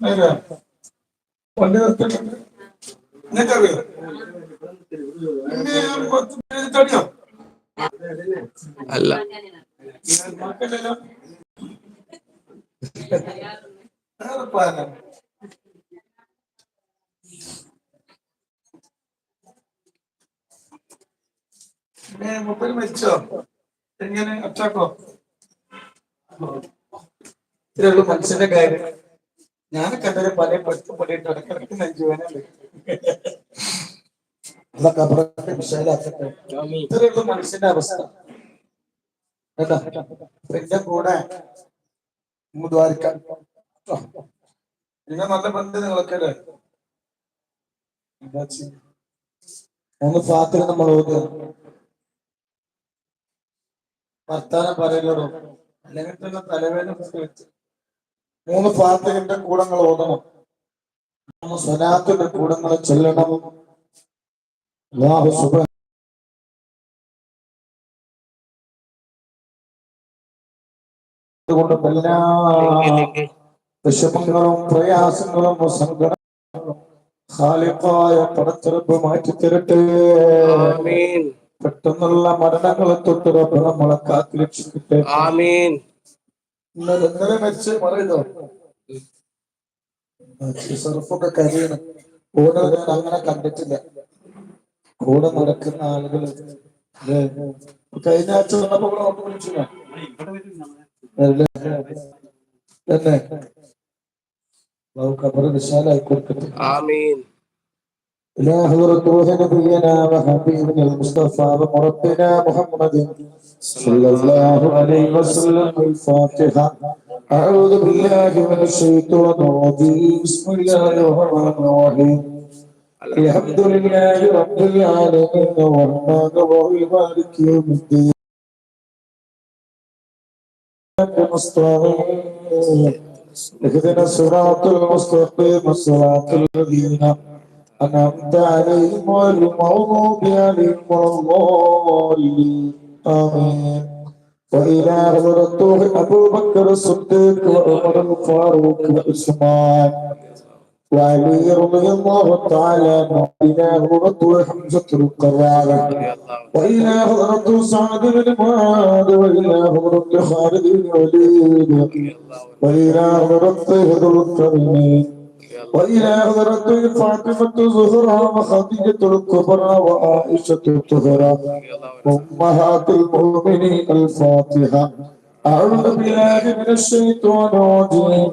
നേരെ വണ്ടി തടിയോ? അല്ല. മുപ്പര് മരിച്ചോ എങ്ങനെ അറ്റാക്കോ ഇത്രയുള്ളൂ മനുഷ്യന്റെ കാര്യം ഞാനൊക്കെ എന്തായാലും പല പഠിത്തം പണിയിട്ട് ഇടക്കിടക്ക് നെഞ്ചുവേനുണ്ട് അതൊക്കെ അപ്പുറത്തെ വിശാലാക്കട്ടെ ഇത്രയുള്ളൂ മനുഷ്യന്റെ അവസ്ഥ എന്റെ കൂടെ ദ്വാരിക്കാൻ നിങ്ങൾ നല്ല ബന്ധം നിങ്ങളൊക്കെ അല്ലേ എന്താ ചെയ്യ? മൂന്ന് ഫാത്തിന നമ്മൾ ഓതുക. വർത്താനം പറയലോടോ? അല്ലെങ്കിൽ തന്നെ തലവേദന വെച്ച്. മൂന്ന് ഫാത്തിന്റെ കൂടങ്ങൾ ഓതണം. മൂന്ന് സ്വനാത്തിന്റെ കൂടങ്ങൾ ചൊല്ലണം. അല്ലാഹു സുബ്ഹാനഹു കൊണ്ട് എല്ലാ വിഷമങ്ങളും പ്രയാസങ്ങളും സങ്കടങ്ങളും ഖാലിഖായ പടച്ചിറപ്പ് മാറ്റി തരട്ടെ ആമീൻ. പെട്ടെന്നുള്ള മരണങ്ങളെ തൊട്ട് റബ്ബ് നമ്മളെ കാത്തു രക്ഷിക്കട്ടെ ആമീൻ. ഇന്നലെ ഇന്നലെ മരിച്ച് പറയുന്നോ? സർഫൊക്കെ കരയണം. കൂടെ ഞാൻ അങ്ങനെ കണ്ടിട്ടില്ല. കൂടെ നടക്കുന്ന ആളുകൾ കഴിഞ്ഞ ആഴ്ച വന്നപ്പോ വിളിച്ചില്ല തന്നെ നമുക്ക് അവർ വിശാലായി കൊടുക്കട്ടെ ആമീൻ إلى حضرة روح نبينا وحبيبنا المصطفى وربنا محمد صلى الله عليه وسلم الفاتحة أعوذ بالله من الشيطان الرجيم بسم الله الرحمن الرحيم الحمد لله رب العالمين الرحمن الرحيم مالك يوم الدين المستقيم اهدنا الصراط المستقيم صراط الذين أنعمت عليهم غير المغضوب عليهم ولا الضالين آمين وإلى حضرته أبو بكر الصديق وعمر الفاروق وعثمان وعلي رضي الله تعالى عنه وإلى حضرته حمزة القرار. وإلى حضرته سعد بن معاذ وإلى حضرته خالد بن وليد وإلى حضرته ذو الكريمين وإلى حضرة فاطمة الزهراء وخديجة الكبرى وعائشة الطهرى. أمهات المؤمنين الفاتحة. أعوذ بالله من الشيطان الرجيم.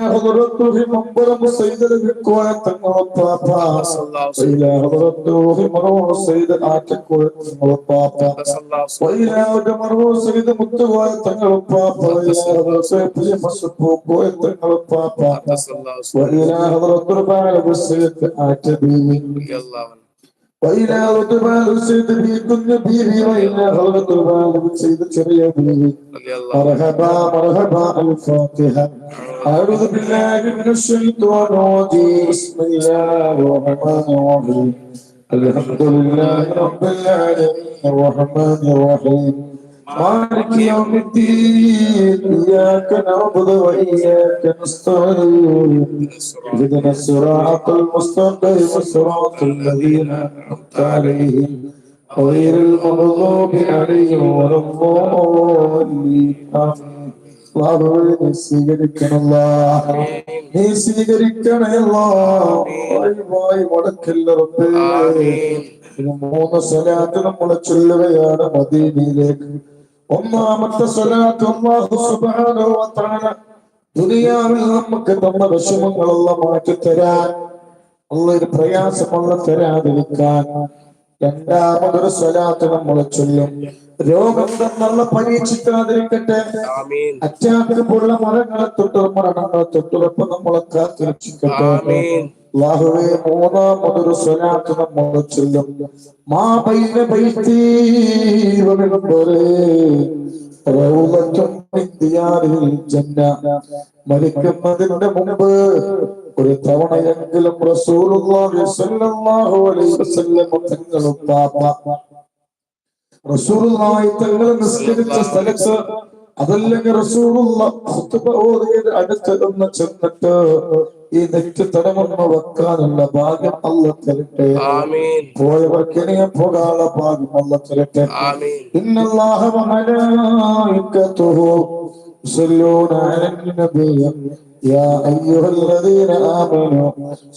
حضرته منبر سيد الكوان تنوبابا وإلى حضرته مرور سيد آتكوان تنوبابا وإلى جمرو سيد متوان تنوبابا وإلى حضرته بلي مسبوب تنوبابا وإلى حضرته بعد سيد آتبي وإلى رتبان سيد بي كن بيبي وإلى رتبان سيد شريع بيبي مرحبا مرحبا الفاتحة أعوذ بالله من الشيطان الرجيم بسم الله الرحمن الرحيم الحمد لله رب العالمين الرحمن الرحيم مالك يوم الدين إياك نعبد وإياك نستعين اهدنا الصراط المستقيم صراط الذين أنعمت عليهم غير المغضوب عليهم ولا الضالين آمين അള്ളാഹുവേ നീ സ്വീകരിക്കണല്ല നീ സ്വീകരിക്കണല്ല വായി മുടക്കില്ല റബ്ബേ ഇത് മൂന്ന് സ്വലാത്ത് നമ്മൾ ചൊല്ലുകയാണ് മദീനയിലേക്ക് ഒന്നാമത്തെ സ്വലാത്ത് അല്ലാഹു സുബ്ഹാനഹു വ തആല ദുനിയാവിൽ നമുക്ക് തന്ന വിഷമങ്ങളെല്ലാം മാറ്റി തരാൻ ഉള്ളൊരു പ്രയാസമുള്ള തരാതിരിക്കാൻ രണ്ടാമതൊരു സ്വലാത്ത് നമ്മൾ ചൊല്ലും. രോഗം തന്നുള്ള പരീക്ഷിക്കാതിരിക്കട്ടെ ആമീൻ. അറ്റാക്ക് പോലുള്ള മരങ്ങളെ തൊട്ടുറപ്പ് മരണങ്ങളെ തൊട്ടുറപ്പ് നമ്മളെ കാത്തിരക്ഷിക്കട്ടെ. അല്ലാഹുവേ മൂന്നാമതൊരു സ്വലാത്ത് നമ്മൾ ചൊല്ലും. മാ ജന്ന. മരിക്കുന്നതിന്റെ മുമ്പ് ഒരു തവണയെങ്കിലും അതല്ലെങ്കിൽ റസൂലുള്ള അടുത്ത് ചെന്നിട്ട് ഈ നെറ്റ് തടമൊന്ന് വെക്കാനുള്ള ഭാഗ്യം അല്ല തരട്ടെ ആമീൻ പോയവർക്ക് ഇനിയും പോകാനുള്ള ഭാഗ്യം അല്ല തരട്ടെ ആമീൻ إن الله وملائكته يصلون على النبي يا أيها الذين آمنوا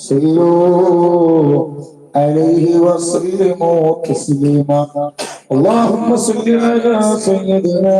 صلوا عليه وسلموا تسليما اللهم صل على سيدنا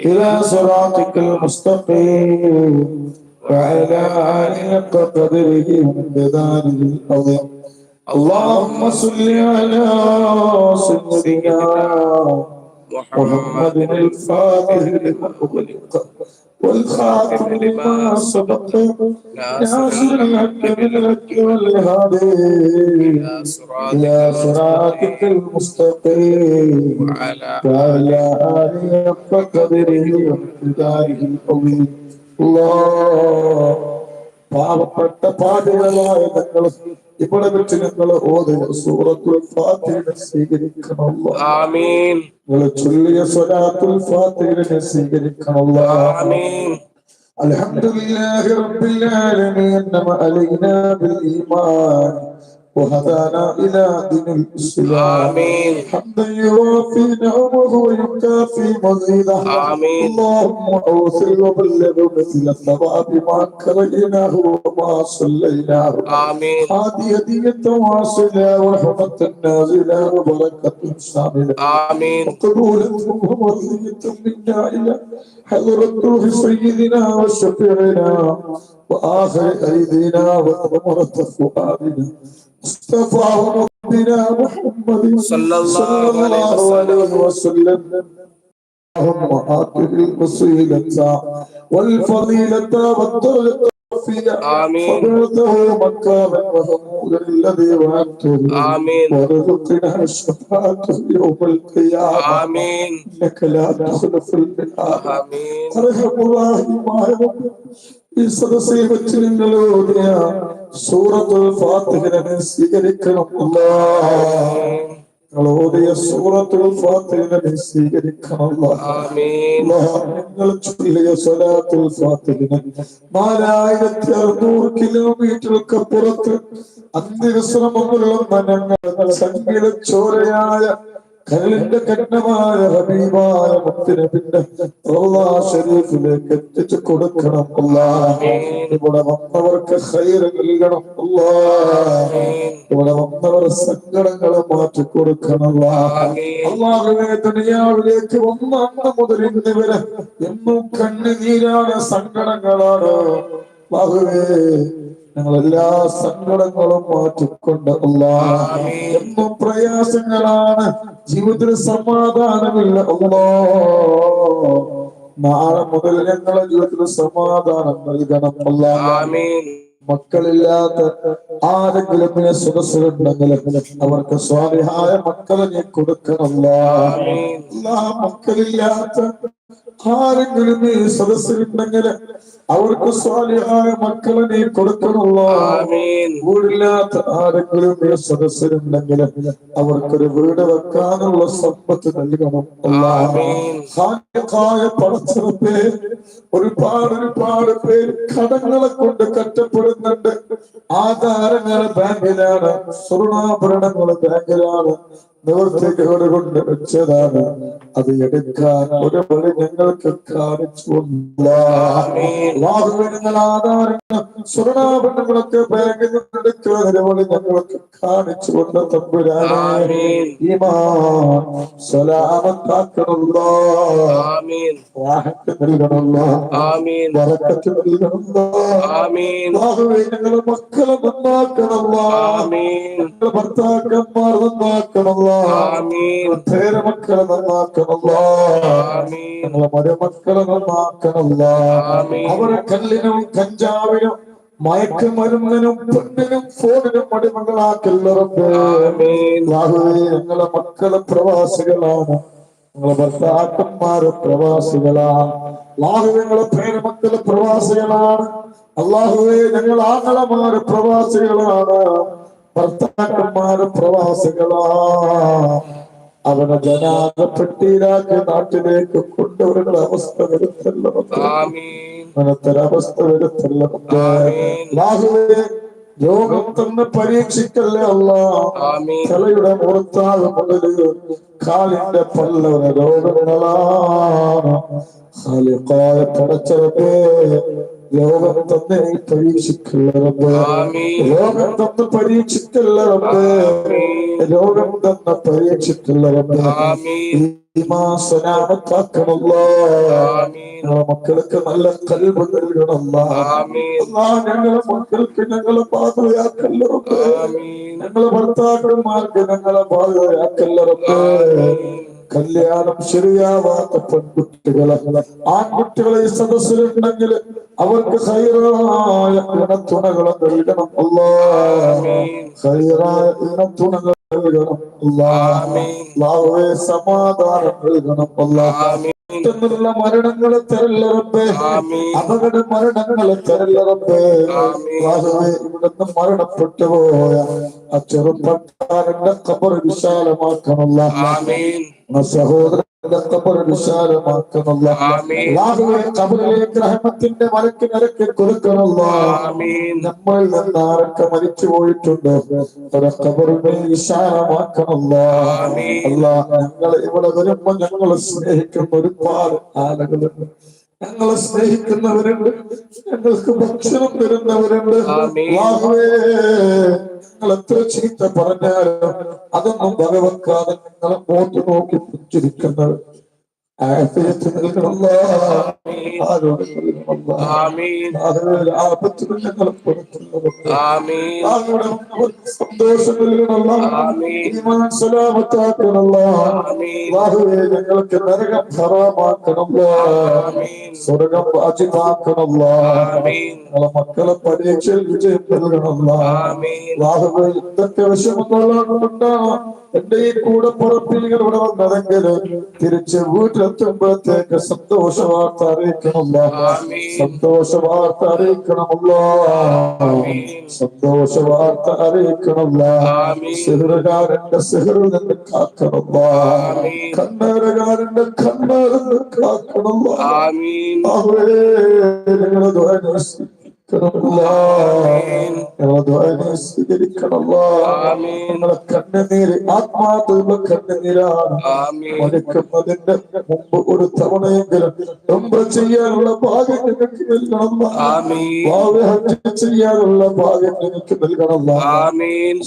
إلى صراطك المستقيم وعلى آله حق قدره ومقداره العظيم اللهم صل على سيدنا محمد الفاتح لما أغلق والخاتم لما سبق ناصر الحق بالحق والهادي إلى صراط إلى صراطك المستقيم. وعلى آله حق قدره ومقداره العظيم الله. പാവപ്പെട്ട പാടുകളായ ഞങ്ങൾ ഇവിടെ വെച്ച് ഞങ്ങൾ ഓതുക സൂറത്തുൽ ഫാത്തിഹ സ്വീകരിക്കണം آمين നിങ്ങൾ ചൊല്ലിയ സ്വലാത്തുൽ ഫാത്തിഹനെ സ്വീകരിക്കണം آمين الحمد لله رب العالمين نعم علينا بالإيمان وهدانا إلى دين الإسلام. آمين. حمدا يوافي نعمه ويكافي مزيده آمين. اللهم اوصل وبلغ مثل الثواب ما كرهناه وما صليناه. آمين. هذه هدية واصلة ورحمة نازلة وبركة شاملة. آمين. قبولة ومرضية منا إلى حضرة روح سيدنا وشفيعنا. وآخر أيدينا وثمرة فؤادنا استطاع ربنا محمد صلى الله عليه وسلم. اللهم آت الوسيلة والفضيلة والدرجة آمين. فبعثه مكانا وثمود الذي وعدته. آمين. ورزقنا الشفاعة يوم القيامة. آمين. إنك لا تخلف الميعاد آمين. أرحم الله ما يرحم ഈ സദസ്സിൽ വെച്ച് നിങ്ങളോടിയ സൂറത്തുൽ ഫാത്തിഹിനെ സ്വീകരിക്കണം നിങ്ങളോടിയ സൂറത്തുൽ ഫാത്തിഹിനെ സ്വീകരിക്കണം നിങ്ങൾ ചൊല്ലിയ സ്വലാത്തുൽ ഫാത്തിഹിനെ നാലായിരത്തി അറുന്നൂറ് കിലോമീറ്റർക്ക് പുറത്ത് അന്തിവിശ്രമമുള്ള മനങ്ങൾ സംഗീത ചോരയായ കരളിന്റെ കഠിനമായ ഹബീബായ പിന്നെ അള്ളാ ശരീരത്തിലേക്ക് എത്തിച്ചു കൊടുക്കണം അല്ലാ ഇവിടെ വന്നവർക്ക് ഹൈറ് നൽകണം അല്ലാ ഇവിടെ വന്നവർ സങ്കടങ്ങളെ മാറ്റി കൊടുക്കണം അല്ലാഹ്. അള്ളാഹുവേ ദുനിയാവിലേക്ക് വന്ന അന്ന് മുതൽ ഇന്ന് വരെ എന്നും കണ്ണുനീരാണ് സങ്കടങ്ങളാണ്. അള്ളാഹുവേ ഞങ്ങൾ എല്ലാ സങ്കടങ്ങളും മാറ്റിക്കൊണ്ട് എന്നും പ്രയാസങ്ങളാണ്. ജീവിതത്തിൽ സമാധാനമില്ല അല്ലോ. നാളെ മുതൽ ഞങ്ങളെ ജീവിതത്തിൽ സമാധാനം നൽകണം അല്ല. മക്കളില്ലാത്ത ആരെങ്കിലും പിന്നെ സുഖസുഖുണ്ടെങ്കിലും അവർക്ക് സ്വാമിഹായ മക്കളെ നീ കൊടുക്കണമല്ല മക്കളില്ലാത്ത ആരെങ്കിലും ഈ സദസ്സിലുണ്ടെങ്കിൽ അവർക്ക് സ്വാലിഹായ മക്കളെ നീ കൊടുക്കണമല്ലോ. വീടില്ലാത്ത ആരെങ്കിലും ഈ സദസ്സിലുണ്ടെങ്കിൽ അവർക്കൊരു വീട് വെക്കാനുള്ള സമ്പത്ത് നൽകണം. പടച്ചറപ്പേ ഒരുപാട് ഒരുപാട് പേര് കടങ്ങളെ കൊണ്ട് കറ്റപ്പെടുന്നുണ്ട്. ആധാരങ്ങൾ ബാങ്കിലാണ് സ്വർണാഭരണങ്ങൾ ബാങ്കിലാണ്. നിവൃത്തികേട് കൊണ്ട് വെച്ചതാണ്. അത് എടുക്കാൻ ഒരു വഴി ഞങ്ങൾക്ക് കാണിച്ചു സ്വർണാഭരണങ്ങളൊക്കെ ഒരു വഴി ഞങ്ങൾക്ക് കാണിച്ചു കൊണ്ട് തമ്പുരാണ് സലാമത്താക്കണല്ലോ നൽകണല്ലോ വറക്കത്ത് നൽകണല്ലോ മക്കളെ നന്നാക്കണല്ലോ ഭർത്താക്കന്മാർ നന്നാക്കണല്ലോ ആമീൻ. പേരമക്കളെ നന്നാക്കണല്ലോ ഞങ്ങളെ മരുമക്കളെ നന്നാക്കണല്ലോ. അവരെ കല്ലിനും കഞ്ചാവിനും മയക്കുമരുന്നിനും പെണ്ണിനും ഫോണിനും അല്ലാഹുവേ, ഞങ്ങളെ മക്കളെ പ്രവാസികളാണ്. ഞങ്ങളെ ഭർത്താക്കന്മാര് പ്രവാസികളാണ്. അല്ലാഹുവേ, ഞങ്ങളെ പേരമക്കൾ പ്രവാസികളാണ്. അള്ളാഹുവേ ഞങ്ങൾ ആങ്ങളമാര് പ്രവാസികളാണ്. ഭർത്താക്കന്മാര് പ്രവാസികളാ. അവനെ ജനാധപ്പെട്ടിയിലാക്കി നാട്ടിലേക്ക് കൊണ്ടുവരുന്ന അവസ്ഥ വരുത്തല്ല അവസ്ഥ വരുത്തല്ല രോഗം തന്നെ പരീക്ഷിക്കല്ലേ അല്ല തലയുടെ പുറത്താകെ മുതൽ കാലിന്റെ പല്ലവന രോഗങ്ങളാണ് ഖാലിഖായ പടച്ചവനെ രോഗം തന്നെ നീ പരീക്ഷിക്കല്ല റബ്ബേ. ലോകം തന്ന് പരീക്ഷിക്കല്ല റബ്ബേ. ലോകം തന്നെ പരീക്ഷിക്കല്ല റബ്ബേ ഞങ്ങളെ മക്കൾക്ക് നല്ല കൽവ് നൽകണമല്ല. ഞങ്ങളെ മക്കൾക്ക് ഞങ്ങളെ പാതയാക്കല്ല ഞങ്ങളെ ഭർത്താക്കന്മാർക്ക് ഞങ്ങളെ ഭാര്യയാക്കല്ലറപ്പേ കല്യാണം ശരിയാവാത്ത പെൺകുട്ടികളെ ആൺകുട്ടികളെ ഈ സദസ്സിലുണ്ടെങ്കിൽ അവർക്ക് ഹൈറായ ഇണത്തുണകൾ നൽകണം. അല്ലാ ഹൈറായ ഇണത്തുണകൾ നൽകണം. അല്ലാ സമാധാനം നൽകണം. അല്ലാ പെട്ടെന്നുള്ള മരണങ്ങളെ തരല്ലറപ്പേ ആമീൻ. അപകട മരണങ്ങളെ ആമീൻ. യാഹുവേ, ഇവിടുന്ന് മരണപ്പെട്ടു പോയ ആ ചെറുപ്പക്കാരന്റെ കബർ വിശാലമാക്കണല്ല ആമീൻ. റഹ്മത്തിന്റെ മലക്ക് നിരക്കി കൊടുക്കണല്ല നമ്മൾ നിന്ന് ആരൊക്കെ മരിച്ചു പോയിട്ടുണ്ട്? ആമീൻ. അല്ല ഞങ്ങൾ ഇവിടെ വരുമ്പോ ഞങ്ങൾ സ്നേഹിക്കുന്ന ഒരുപാട് ആളുകളുണ്ട്. ഞങ്ങളെ സ്നേഹിക്കുന്നവരുണ്ട്. ഞങ്ങൾക്ക് ഭക്ഷണം തരുന്നവരുണ്ട്. ഞങ്ങൾ എത്ര ചീത്ത പറഞ്ഞാലും അതൊന്നും വകവെക്കാതെ നിങ്ങളെ മോട്ട് നോക്കി ആമീൻ. അല്ലാഹുവേ ഞങ്ങൾക്ക് നരകം ഹറാമാക്കണമല്ലോ. സ്വർഗം വാജിബാക്കണമല്ലോ ആമീൻ. ഞങ്ങളെ മക്കളെ പരീക്ഷയിൽ വിജയം നൽകണമല്ലോ. എന്തൊക്കെ വിഷമങ്ങളുണ്ടാണ് എന്റെ ഈ കൂടെ പുറത്തിൽ ഇവിടെ വന്നതെങ്കിൽ തിരിച്ച് വീട്ടിലെത്തുമ്പോഴത്തേക്ക് സന്തോഷ വാർത്ത അറിയിക്കണമല്ല. സന്തോഷ വാർത്ത അറിയിക്കണമല്ല. സന്തോഷ വാർത്ത അറിയിക്കണമല്ല. സിഹറുകാരന്റെ സിഹറിൽ നിന്ന് കാക്കണമല്ല. കണ്ണേറുകാരന്റെ കണ്ണേറിൽ നിന്ന് കാക്കണമല്ല. അവരെ നിങ്ങളെ ആമീൻ ഞങ്ങളെ കണ്ണുനീര് ആത്മാർത്ഥമുള്ള കണ്ണുനീരാണ്. ആമീൻ. മരിക്കുന്നതിന്റെ മുമ്പ് ഒരു തവണയെങ്കിലും ഉംറ ചെയ്യാനുള്ള ഭാഗ്യം ഞങ്ങൾക്ക് നൽകണം ചെയ്യാനുള്ള ഭാഗ്യം ഞങ്ങൾക്ക് നൽകണം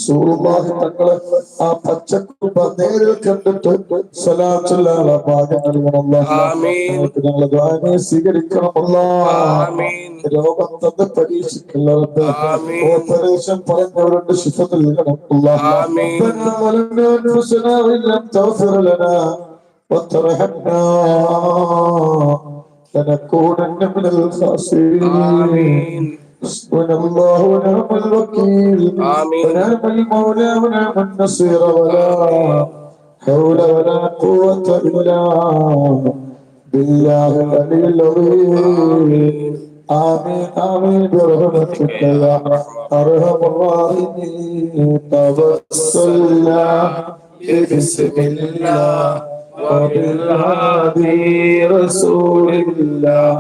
സൂറുല്ലാഹി തങ്ങളെ ആ പച്ചക്കുമ്പ നേരിൽ കണ്ടിട്ട് സലാത്തുള്ള ഭാഗ്യം നൽകണം ഞങ്ങൾക്ക് ഞങ്ങളെ ആമീൻ. രോഗം തന്ന് പരീക്ഷിക്കുന്നവരുടെ ആമീൻ. ഓപ്പറേഷൻ പറഞ്ഞവരുടെ ശിഫ നൽകണം അല്ലാ. ആമീൻ. ربنا ظلمنا انفسنا وان لم تغفر لنا وترحمنا لنكونن من الخاسرين آمين. حسبنا الله ونعم الوكيل آمين. ونعم المولى ونعم النصير ولا حول ولا قوة إلا بالله العلي العظيم آمين آمين برحمتك يا أرحم الراحمين. توسلنا بسم الله وبالهادي رسول الله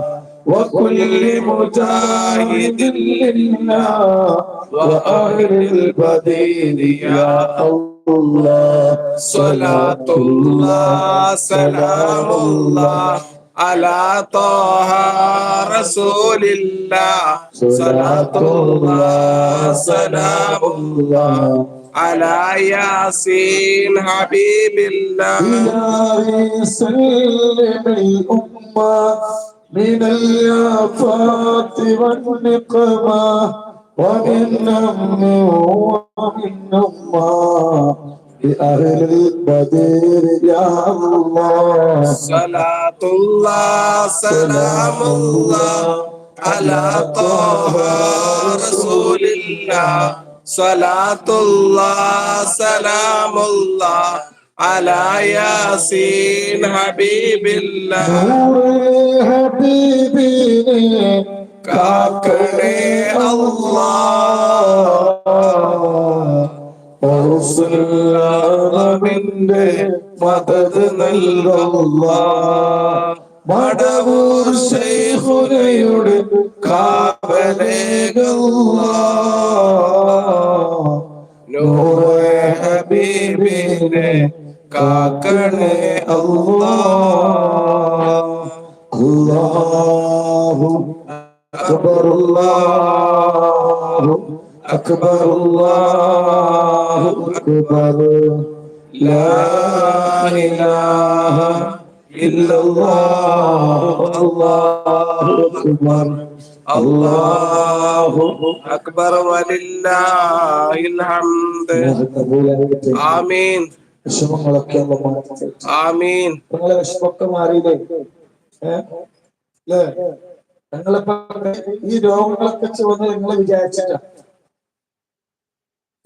وكل مجاهد لله وأهل البديل يا الله. صلاة الله سلام الله. على طه رسول الله. صلاة الله سلام الله على ياسين حبيب الله. إلهي سلم الأمة من الآفات والنقمة ومن هم ومن أمة بأهل البدر يا الله صلاة الله سلام الله على طه رسول الله صلاة الله سلام الله على ياسين حبيب الله حبيبي كاكري الله അള്ളാഹുവിന്റെ മദത് നൽകല്ല മടവൂർ ശൈഖുനയുടെ കാവലേകല്ല. നൂറേ ഹബീബിനെ കാക്കണേ അല്ലാ. അല്ലാഹു അക്ബർ അല്ലാഹു അക്ബർ അല്ലാഹു അക്ബർ ലാ ഇലാഹ ഇല്ലല്ലാഹു അല്ലാഹു അക്ബർ അല്ലാഹു أكبر ولله الحمد آمين വിഷമങ്ങളൊക്കെ അല്ല മാറ്റി آمين നിങ്ങളെ വിഷമൊക്കെ മാറിയില്ലേ ഏ? ല്ലേ നിങ്ങളിപ്പോ ഈ രോഗങ്ങളൊക്കെ ചുവന്ന് നിങ്ങൾ വിചാരിച്ചിട്ടാ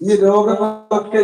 ഈ രോഗങ്ങളൊക്കെ